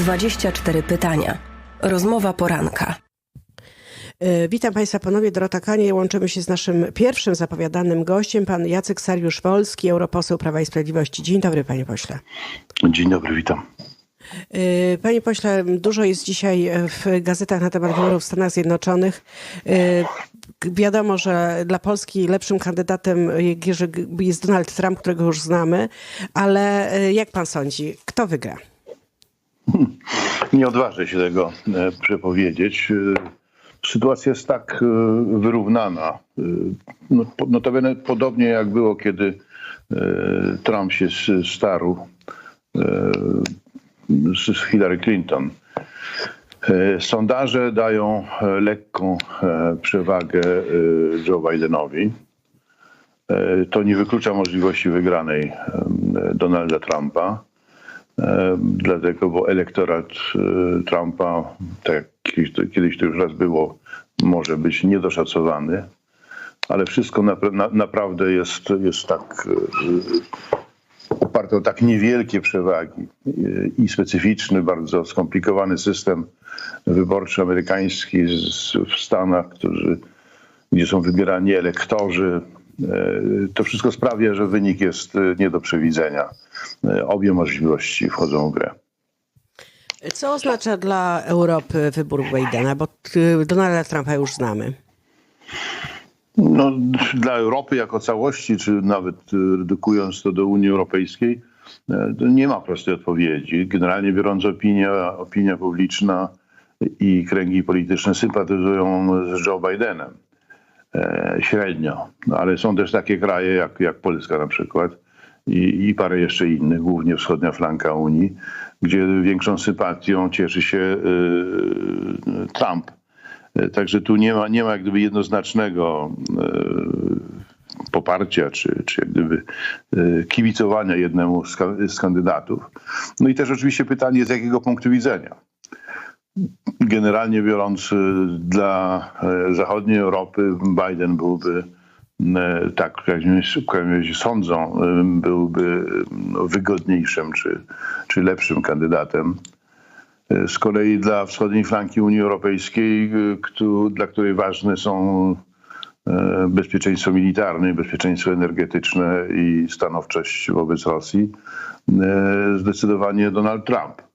24 pytania. Rozmowa poranka. E, Witam Państwa ponownie, Dorota Kanie. Łączymy się z naszym pierwszym zapowiadanym gościem, pan Jacek Sariusz-Wolski, europoseł Prawa i Sprawiedliwości. Dzień dobry, panie pośle. Dzień dobry, witam. E, Panie pośle, dużo jest dzisiaj w gazetach na temat wyborów w Stanach Zjednoczonych. E, Wiadomo, że dla Polski lepszym kandydatem jest Donald Trump, którego już znamy, ale jak pan sądzi, kto wygra? Nie odważę się tego e, przepowiedzieć. E, Sytuacja jest tak e, wyrównana. No, notabene podobnie jak było, kiedy Trump się starł z Hillary Clinton. Sondaże dają lekką przewagę Joe Bidenowi. To nie wyklucza możliwości wygranej Donalda Trumpa. E, Dlatego, bo elektorat e, Trumpa, tak jak kiedyś to, już raz było, może być niedoszacowany, ale wszystko napra- na, naprawdę jest, jest tak e, oparte o tak niewielkie przewagi i specyficzny, bardzo skomplikowany system wyborczy amerykański w Stanach, którzy, gdzie są wybierani elektorzy. E, To wszystko sprawia, że wynik jest e, nie do przewidzenia. E, Obie możliwości wchodzą w grę. Co oznacza dla Europy wybór Bidena, bo Donalda Trumpa już znamy. No, dla Europy jako całości, czy nawet redukując to do Unii Europejskiej, to nie ma prostej odpowiedzi. Generalnie biorąc, opinia, opinia publiczna i kręgi polityczne sympatyzują z Joe Bidenem. E, średnio. No, ale są też takie kraje jak, jak Polska na przykład i, i parę jeszcze innych, głównie wschodnia flanka Unii, gdzie większą sympatią cieszy się e, Trump. E, Także tu nie ma, nie ma jak gdyby jednoznacznego poparcia, czy, czy jak gdyby kibicowania jednemu z kandydatów. No i też oczywiście pytanie, z jakiego punktu widzenia. Generalnie biorąc, e, dla e, zachodniej Europy Biden byłby, e, tak jak sądzą, byłby wygodniejszym czy, czy lepszym kandydatem. Z kolei dla wschodniej flanki Unii Europejskiej, y, dla której ważne są bezpieczeństwo militarne, bezpieczeństwo energetyczne i stanowczość wobec Rosji, zdecydowanie Donald Trump.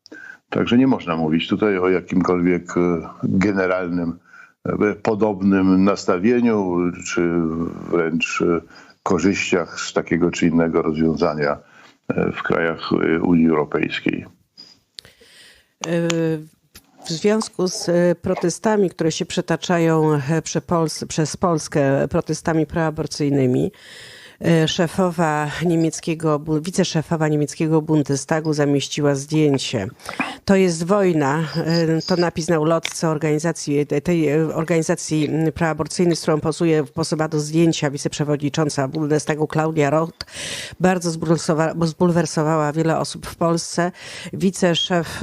Także nie można mówić tutaj o jakimkolwiek e, generalnym, e, podobnym nastawieniu, czy wręcz e, korzyściach z takiego czy innego rozwiązania w krajach Unii Europejskiej. W związku z protestami, które się przetaczają przez Polskę, protestami proaborcyjnymi, szefowa niemieckiego, wiceszefowa niemieckiego Bundestagu zamieściła zdjęcie. To jest wojna, e, to napis na ulotce organizacji, tej e, organizacji m, proaborcyjnej, z którą pozuje, do zdjęcia wiceprzewodnicząca Bundestagu Klaudia Roth. Bardzo zbulwersowa- zbulwersowała wiele osób w Polsce. Wiceszef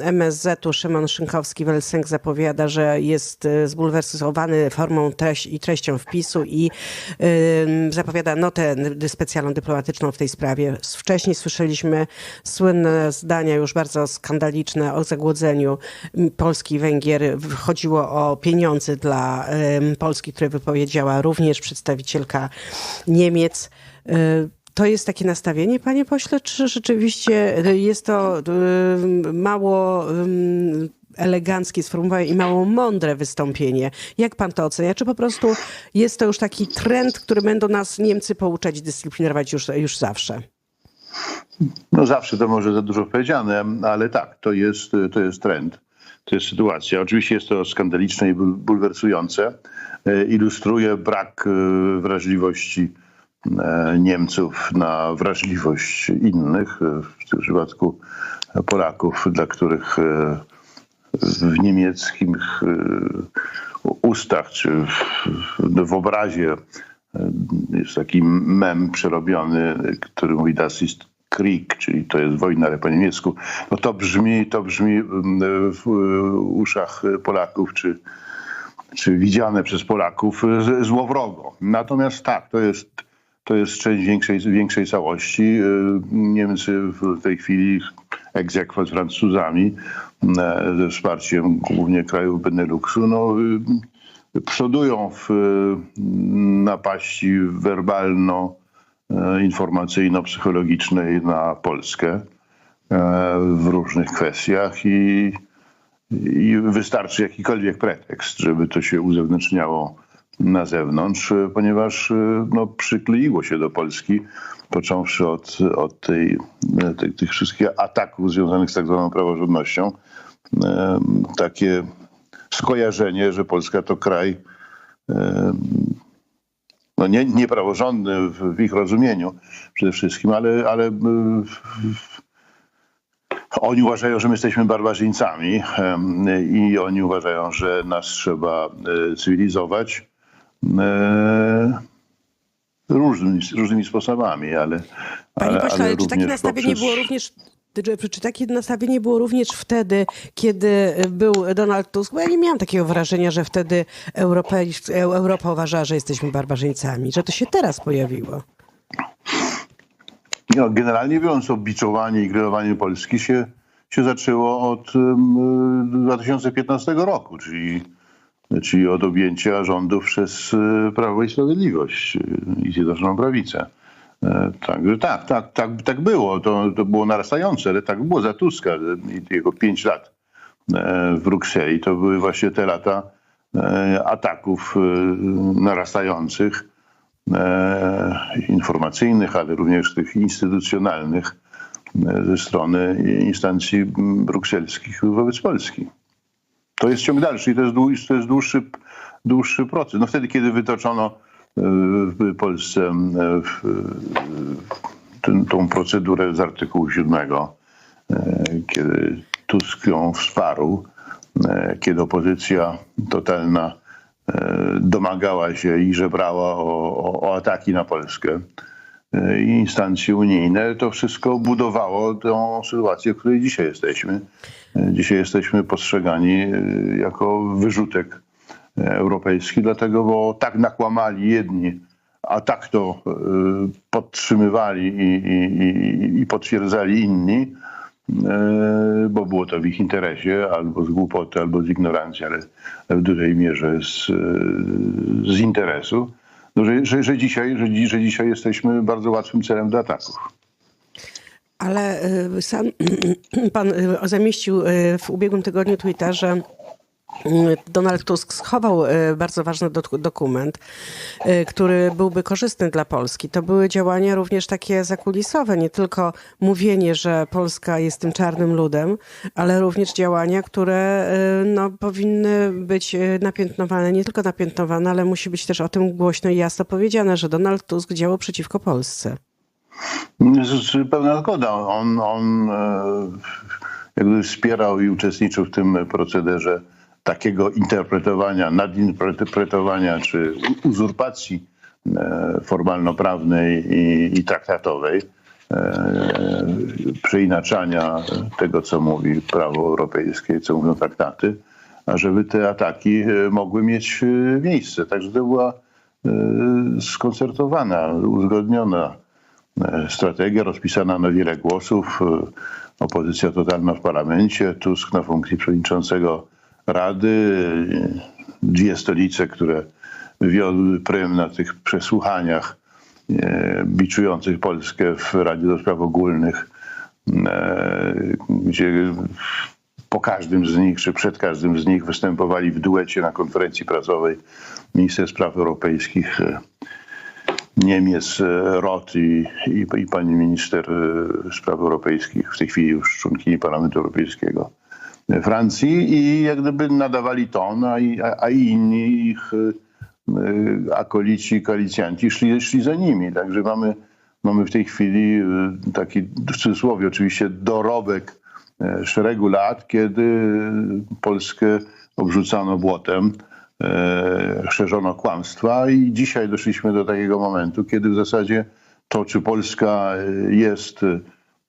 MSZ-u Szymon Szynkowski-Welsenk zapowiada, że jest e, zbulwersowany formą treść i treścią wpisu i zapowiada notę specjalną dyplomatyczną w tej sprawie. Wcześniej słyszeliśmy słynne zdania, już bardzo skandaliczne o zagłodzeniu Polski i Węgier. Chodziło o pieniądze dla Polski, które wypowiedziała również przedstawicielka Niemiec. E, To jest takie nastawienie, panie pośle, czy rzeczywiście jest to y, mało eleganckie sformułowanie i mało mądre wystąpienie? Jak pan to ocenia? Czy po prostu jest to już taki trend, który będą nas Niemcy pouczać, dyscyplinować już, już zawsze? No zawsze to może za dużo powiedziane, ale tak, to jest, to jest trend, to jest sytuacja. Oczywiście jest to skandaliczne i bul- bulwersujące. E, Ilustruje brak e, wrażliwości e, Niemców na wrażliwość innych, w tym przypadku Polaków, dla których w niemieckich e, ustach czy w, w obrazie e, jest taki mem przerobiony, który mówi Das ist Krieg, czyli to jest wojna, ale po niemiecku. No to brzmi, to brzmi mm, w uszach Polaków, czy, czy widziane przez Polaków złowrogo. Natomiast tak, to jest, to jest część większej, większej całości. Y, Niemcy w tej chwili egzekwo z Francuzami, e, ze wsparciem głównie krajów Beneluxu, no, y, przodują w y, napaści werbalno-informacyjno-psychologicznej na Polskę e, w różnych kwestiach i, i wystarczy jakikolwiek pretekst, żeby to się uzewnętrzniało na zewnątrz, e, ponieważ e, no, przykleiło się do Polski, począwszy od, od tej, e, tych, wszystkich ataków związanych z tak zwaną praworządnością, e, takie skojarzenie, że Polska to kraj e, no nie, niepraworządny w, w ich rozumieniu przede wszystkim, ale, ale e, oni uważają, że my jesteśmy barbarzyńcami em, i oni uważają, że nas trzeba e, cywilizować. e, różnymi, różnymi sposobami, ale, Panie ale, pośle, ale czy takie nastawienie poprzez- było również czy- takie nastawienie było również wtedy, kiedy był Donald Tusk? Bo ja nie miałam takiego wrażenia, że wtedy Europejs- Eu- Europa uważała, że jesteśmy barbarzyńcami, że to się teraz pojawiło. No, generalnie biorąc, obiczowanie i grillowanie Polski się, się zaczęło od em, 2015 roku, czyli, czyli od objęcia rządów przez e, Prawo i Sprawiedliwość e, i Zjednoczoną Prawicę. E, Także tak, tak, tak, tak było. To, to było narastające, ale tak było za Tuska i jego pięć lat e, w Brukseli. To były właśnie te lata e, ataków narastających informacyjnych, ale również tych instytucjonalnych ze strony instancji brukselskich wobec Polski. To jest ciąg dalszy i to jest, dłu- to jest dłuższy, dłuższy proces. No wtedy, kiedy wytoczono e, w Polsce e, e, ten, tą procedurę z artykułu 7, e, kiedy Tusk ją wsparł, kiedy opozycja totalna domagała się i żebrała o, o, o ataki na Polskę i instancje unijne, to wszystko budowało tą sytuację, w której dzisiaj jesteśmy. Dzisiaj jesteśmy postrzegani e, jako wyrzutek e, europejski, dlatego, bo tak nakłamali jedni, a tak to e, podtrzymywali i, i, i, potwierdzali inni, bo było to w ich interesie, albo z głupoty, albo z ignorancji, ale w dużej mierze z, z interesu, no, że, że, że, dzisiaj, że, że dzisiaj jesteśmy bardzo łatwym celem do ataków. Ale y, sam pan y, zamieścił y, w ubiegłym tygodniu y, Donald Tusk schował bardzo ważny dok- dokument, który byłby korzystny dla Polski. To były działania również takie zakulisowe, nie tylko mówienie, że Polska jest tym czarnym ludem, ale również działania, które no, powinny być napiętnowane, nie tylko napiętnowane, ale musi być też o tym głośno i jasno powiedziane, że Donald Tusk działał przeciwko Polsce. Pełna zgoda. On, on e, jakby wspierał i uczestniczył w tym procederze takiego interpretowania, nadinterpretowania czy uzurpacji e, formalno-prawnej i, i traktatowej, e, przeinaczania tego, co mówi prawo europejskie, co mówią traktaty, ażeby te ataki mogły mieć miejsce. Także to była skoncertowana, uzgodniona strategia rozpisana na wiele głosów. e, Opozycja totalna w parlamencie, Tusk na funkcji przewodniczącego Rady, e, dwie stolice, które wiodły prym na tych przesłuchaniach e, biczujących Polskę w Radzie do Spraw Ogólnych, e, gdzie po każdym z nich, czy przed każdym z nich występowali w duecie na konferencji prasowej minister spraw europejskich e, Niemiec e, Roth i, i, i pani minister e, spraw europejskich, w tej chwili już członkini Parlamentu Europejskiego e, Francji i jak gdyby nadawali ton, a, i- a, a inni ich akolici, koalicjanci szli, szli za nimi. Także mamy, mamy w tej chwili taki w cudzysłowie oczywiście dorobek szeregu lat, kiedy Polskę obrzucano błotem, szerzono kłamstwa i dzisiaj doszliśmy do takiego momentu, kiedy w zasadzie to, czy Polska e, jest, e,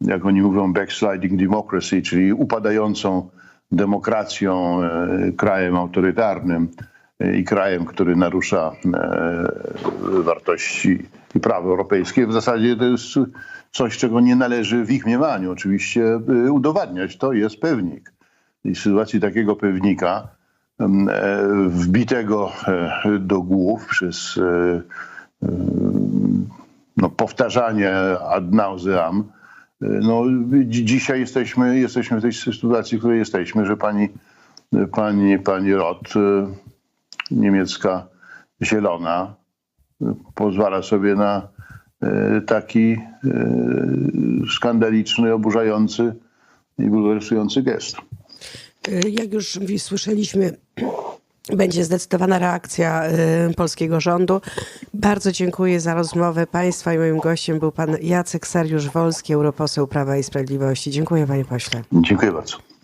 jak oni mówią, backsliding democracy, czyli upadającą demokracją, e, krajem autorytarnym, i krajem, który narusza e, wartości i prawo europejskie. W zasadzie to jest coś, czego nie należy w ich mniemaniu oczywiście e, udowadniać. To jest pewnik. I w sytuacji takiego pewnika e, wbitego e, do głów przez e, no, powtarzanie ad nauseam. No, dzi- dzisiaj jesteśmy, jesteśmy w tej sytuacji, w której jesteśmy, że pani, pani, pani Roth, e, niemiecka zielona, e, pozwala sobie na e, taki e, skandaliczny, oburzający i bulwersujący gest. Y, Jak już słyszeliśmy, będzie zdecydowana reakcja y, polskiego rządu. Bardzo dziękuję za rozmowę Państwa i moim gościem był pan Jacek Sariusz-Wolski, europoseł Prawa i Sprawiedliwości. Dziękuję panie pośle. Dziękuję bardzo.